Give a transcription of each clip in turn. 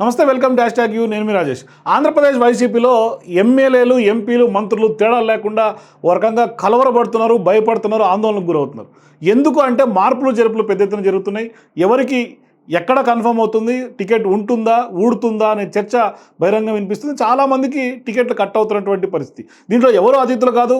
నమస్తే welcome dash tag you నేను మీ రాజేష్. ఆంధ్రప్రదేశ్ వైసీపీలో ఎమ్మెల్యేలు ఎంపీలు మంత్రులు తేడా లేకుండా ఓ రకంగా కలవరపడుతున్నారు భయపడుతున్నారు ఆందోళనకు గురవుతున్నారు. ఎందుకు అంటే మార్పులు జరుపులు పెద్ద ఎత్తున జరుగుతున్నాయి. ఎవరికి ఎక్కడ కన్ఫర్మ్ అవుతుంది టికెట్ ఉంటుందా ఊడుతుందా అనే చర్చ బహిరంగం వినిపిస్తుంది. చాలామందికి టికెట్లు కట్ అవుతున్నటువంటి పరిస్థితి. దీంట్లో ఎవరు అతిథులు కాదు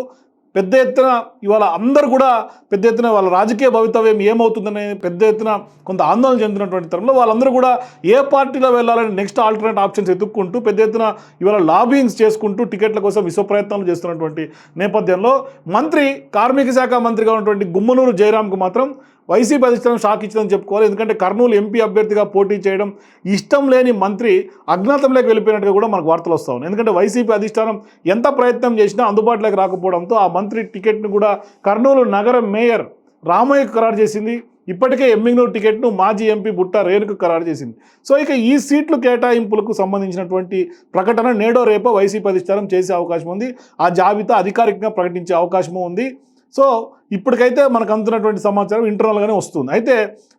పెద్ద ఎత్తున ఇవాళ అందరూ కూడా పెద్ద ఎత్తున వాళ్ళ రాజకీయ భవితవ్యం ఏమవుతుందనే పెద్ద ఎత్తున కొంత ఆందోళన చెందినటువంటి తరంలో వాళ్ళందరూ కూడా ఏ పార్టీలో వెళ్ళాలని నెక్స్ట్ ఆల్టర్నేట్ ఆప్షన్స్ ఎత్తుక్కుంటూ పెద్ద ఎత్తున ఇవాళ లాబింగ్స్ చేసుకుంటూ టికెట్ల కోసం విశ్వ ప్రయత్నాలు చేస్తున్నటువంటి నేపథ్యంలో మంత్రి కార్మిక శాఖ మంత్రిగా ఉన్నటువంటి గుమ్మనూరు జయరామ్కు మాత్రం వైసీపీ అధిష్టానం షాక్ ఇచ్చిందని చెప్పుకోవాలి. ఎందుకంటే కర్నూలు ఎంపీ అభ్యర్థిగా పోటీ చేయడం ఇష్టం లేని మంత్రి అజ్ఞాతంలోకి వెళ్ళిపోయినట్టుగా కూడా మనకు వార్తలు వస్తూ ఉన్నాయి. ఎందుకంటే వైసీపీ అధిష్టానం ఎంత ప్రయత్నం చేసినా అందుబాటులోకి రాకపోవడంతో ఆ మంత్రి టికెట్ను కూడా కర్నూలు నగర మేయర్ రామయ్యకు ఖరారు చేసింది. ఇప్పటికే ఎమ్మింగ్నూరు టికెట్ను మాజీ ఎంపీ బుట్ట రేణుకు ఖరారు చేసింది. సో ఇక ఈ సీట్లు కేటాయింపులకు సంబంధించినటువంటి ప్రకటన నేడో రేపో వైసీపీ అధిష్టానం చేసే అవకాశం ఉంది. ఆ జాబితా అధికారికంగా ప్రకటించే అవకాశము ఉంది. సో ఇప్పటికైతే మనకు అందుతున్నటువంటి సమాచారం ఇంటర్నల్గానే వస్తుంది. అయితే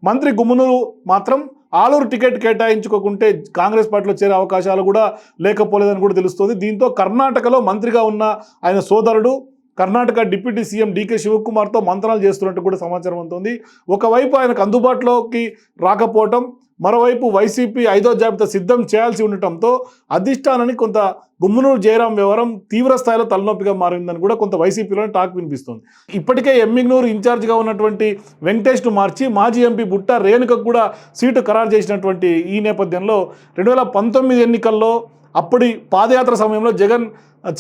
మంత్రి గుమ్మనూరు మాత్రం ఆలూరు టికెట్ కేటాయించుకోకుంటే కాంగ్రెస్ పార్టీలో చేరే అవకాశాలు కూడా లేకపోలేదని కూడా తెలుస్తుంది. దీంతో కర్ణాటకలో మంత్రిగా ఉన్న ఆయన సోదరుడు కర్ణాటక డిప్యూటీ సీఎం డీకే శివకుమార్తో మంత్రాలు చేస్తున్నట్టు కూడా సమాచారం అందుతుంది. ఒకవైపు ఆయనకు అందుబాటులోకి రాకపోవటం మరోవైపు వైసీపీ ఐదో జాబితా సిద్ధం చేయాల్సి ఉండటంతో అధిష్టానాన్ని కొంత గుమ్మనూరు జయరాం వ్యవహారం తీవ్ర స్థాయిలో తలనొప్పిగా మారిందని కూడా కొంత వైసీపీలో టాక్ వినిపిస్తుంది. ఇప్పటికే ఎమ్మిగ్నూరు ఇన్ఛార్జ్గా ఉన్నటువంటి వెంకటేష్ను మార్చి మాజీ ఎంపీ బుట్ట రేణుకకు కూడా సీటు ఖరారు చేసినటువంటి ఈ నేపథ్యంలో రెండు వేల పంతొమ్మిది ఎన్నికల్లో అప్పటి పాదయాత్ర సమయంలో జగన్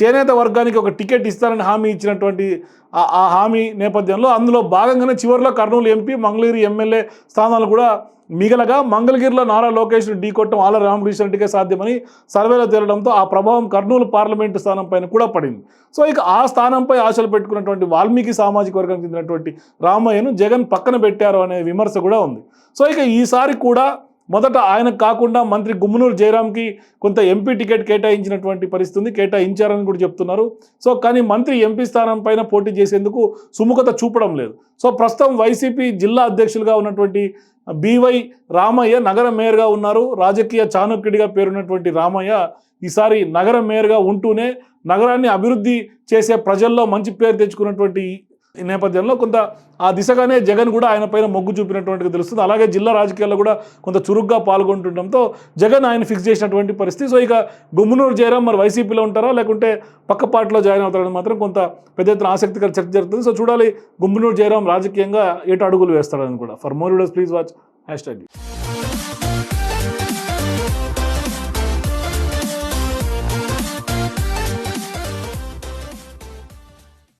చేనేత వర్గానికి ఒక టికెట్ ఇస్తారని హామీ ఇచ్చినటువంటి ఆ- ఆ హామీ నేపథ్యంలో అందులో భాగంగానే చివరిలో కర్నూలు ఎంపీ మంగళగిరి ఎమ్మెల్యే స్థానాలు కూడా మిగలగా మంగళగిరిలో నారా లోకేష్ ఢీకొట్టడం ఆల రామకృష్ణ సాధ్యమని సర్వేలో తేలడంతో ఆ ప్రభావం కర్నూలు పార్లమెంటు స్థానం పైన కూడా పడింది. సో ఇక ఆ స్థానంపై ఆశలు పెట్టుకున్నటువంటి వాల్మీకి సామాజిక వర్గానికి చెందినటువంటి రామయ్యను జగన్ పక్కన పెట్టారు అనే విమర్శ కూడా ఉంది. సో ఇక ఈసారి కూడా మొదట ఆయనకు కాకుండా మంత్రి గుమ్మనూరు జయరాంకి కొంత ఎంపీ టికెట్ కేటాయించినటువంటి పరిస్థితి కేటాయించారని కూడా చెప్తున్నారు. సో కానీ మంత్రి ఎంపీ స్థానం పైన పోటీ చేసేందుకు సుముఖత చూపడం లేదు. సో ప్రస్తుతం వైసీపీ జిల్లా అధ్యక్షులుగా ఉన్నటువంటి బివై రామయ్య నగర మేయర్గా ఉన్నారు. రాజకీయ చాణక్యుడిగా పేరున్నటువంటి రామయ్య ఈసారి నగర మేయర్గా ఉంటూనే నగరాన్ని అభివృద్ధి చేసే ప్రజల్లో మంచి పేరు తెచ్చుకున్నటువంటి ఈ నేపథ్యంలో కొంత ఆ దిశగానే జగన్ కూడా ఆయన పైన మొగ్గు చూపినటువంటిది తెలుస్తుంది. అలాగే జిల్లా రాజకీయాల్లో కూడా కొంత చురుగ్గా పాల్గొంటుండడంతో జగన్ ఆయన ఫిక్స్ చేసినటువంటి పరిస్థితి. సో ఇక గుమ్మనూరు జయరాం మరి వైసీపీలో ఉంటారా? లేకుంటే పక్క పార్టీలో జాయిన్ అవుతారని మాత్రం కొంత పెద్ద ఎత్తున ఆసక్తికర చర్చ జరుగుతుంది. సో చూడాలి గుమ్మనూరు జయరాం రాజకీయంగా ఏటు అడుగులు వేస్తాడని కూడా. For more videos please watch hashtag